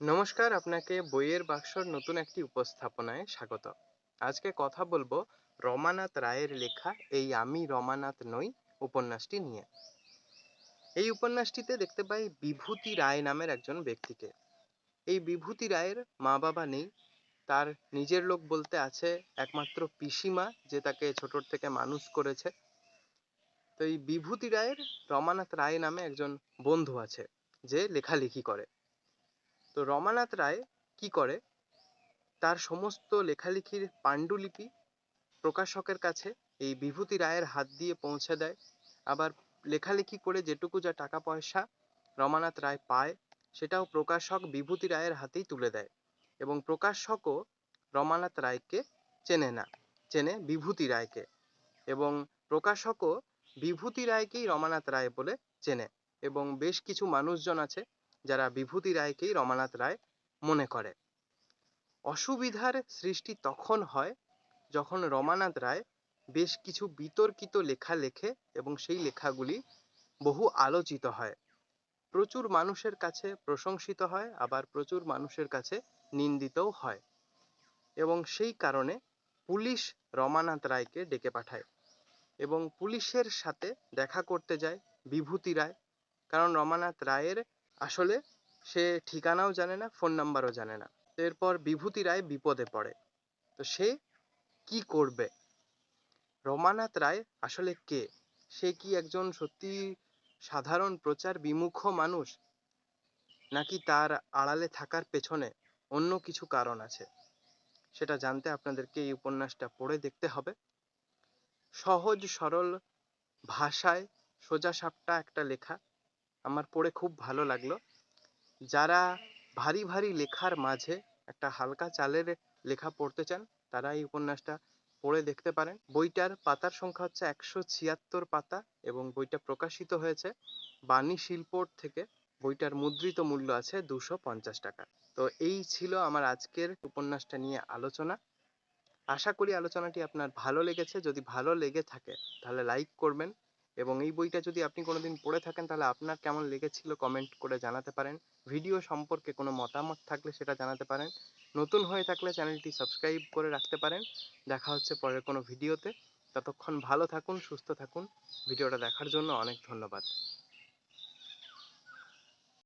নমস্কার, আপনাকে বইয়ের বাক্সর নতুন একটি উপস্থাপনায় স্বাগত। আজকে কথা বলব রমানাথ রায়ের লেখা এই আমি রমানাথ নই উপন্যাসটি নিয়ে। এই উপন্যাসটিতে দেখতে পাই বিভূতি রায় নামের একজন ব্যক্তিকে। এই বিভূতি রায়ের মা বাবা নেই, তার নিজের লোক বলতে আছে একমাত্র পিসিমা, যে তাকে ছোটর থেকে মানুষ করেছে। তো এই বিভূতি রায়ের রমানাথ রায় নামে একজন বন্ধু আছে, যে লেখালেখি করে। তো রমানাথ রায় কি করে? তার সমস্ত লেখালেখির পাণ্ডুলিপি প্রকাশকের কাছে এই বিভূতি রায়ের হাত দিয়ে পৌঁছে দেয়। আবার লেখালেখি করে যেটুকু যা টাকা পয়সা রমানাথ রায় পায়, সেটাও প্রকাশক বিভূতি রায়ের হাতেই তুলে দেয় এবং প্রকাশকও রমানাথ রায়কে চেনে না, চেনে বিভূতি রায়কে এবং প্রকাশকও বিভূতি রায়কেই রমানাথ রায় বলে চেনে এবং বেশ কিছু মানুষজন আছে যারা বিভূতি রায়কেই রমানাথ রায় মনে করে। অসুবিধার সৃষ্টি তখন হয় যখন রমানাথ রায় বেশ কিছু বিতর্কিত লেখা লেখে এবং সেই লেখাগুলি বহু আলোচিত হয়। প্রচুর মানুষের কাছে প্রশংসিত হয়, আবার প্রচুর মানুষের কাছে নিন্দিতও হয় এবং সেই কারণে পুলিশ রমানাথ রায়কে ডেকে পাঠায় এবং পুলিশের সাথে দেখা করতে যায় বিভূতি রায়। কারণ রমানাথ রায়ের আসলে সে ঠিকানাও জানে না ফোন নাম্বারও জানে না। এরপর বিভূতি রায় বিপদে পড়ে। তো সে কি করবে? রমানাথ রায় আসলে কে? সে কি একজন সত্যি সাধারণ প্রচার বিমুখ মানুষ? নাকি তার আড়ালে থাকার পেছনে অন্য কিছু কারণ আছে? সেটা জানতে আপনাদেরকে এই উপন্যাসটা পড়ে দেখতে হবে। সহজ সরল ভাষায় সোজাসাপটা একটা লেখা। আমার পড়ে খুব ভালো লাগল। যারা ভারী ভারী লেখার মাঝে একটা হালকা চালের লেখা পড়তে চান, তারা এই উপন্যাসটা পড়ে দেখতে পারেন। বইটার পাতার সংখ্যা হচ্ছে একশো ছিয়াত্তর পাতা এবং বইটা প্রকাশিত হয়েছে বাণী শিল্পর থেকে। বইটার মুদ্রিত মূল্য আছে দুশো পঞ্চাশ টাকা। তো এই ছিল আমার আজকের উপন্যাসটা নিয়ে আলোচনা। আশা করি আলোচনাটি আপনার ভালো লেগেছে। যদি ভালো লেগে থাকে, তাহলে লাইক করবেন এবং এই বইটা যদি আপনি কোনোদিন পড়ে থাকেন, তাহলে আপনার কেমন লেগেছিল কমেন্ট করে জানাতে পারেন। ভিডিও সম্পর্কে কোনো মতামত থাকলে সেটা জানাতে পারেন। নতুন হয়ে থাকলে চ্যানেলটি সাবস্ক্রাইব করে রাখতে পারেন। দেখা হচ্ছে পরের কোনো ভিডিওতে ততক্ষণ ভালো থাকুন, সুস্থ থাকুন। ভিডিওটা দেখার জন্য অনেক ধন্যবাদ।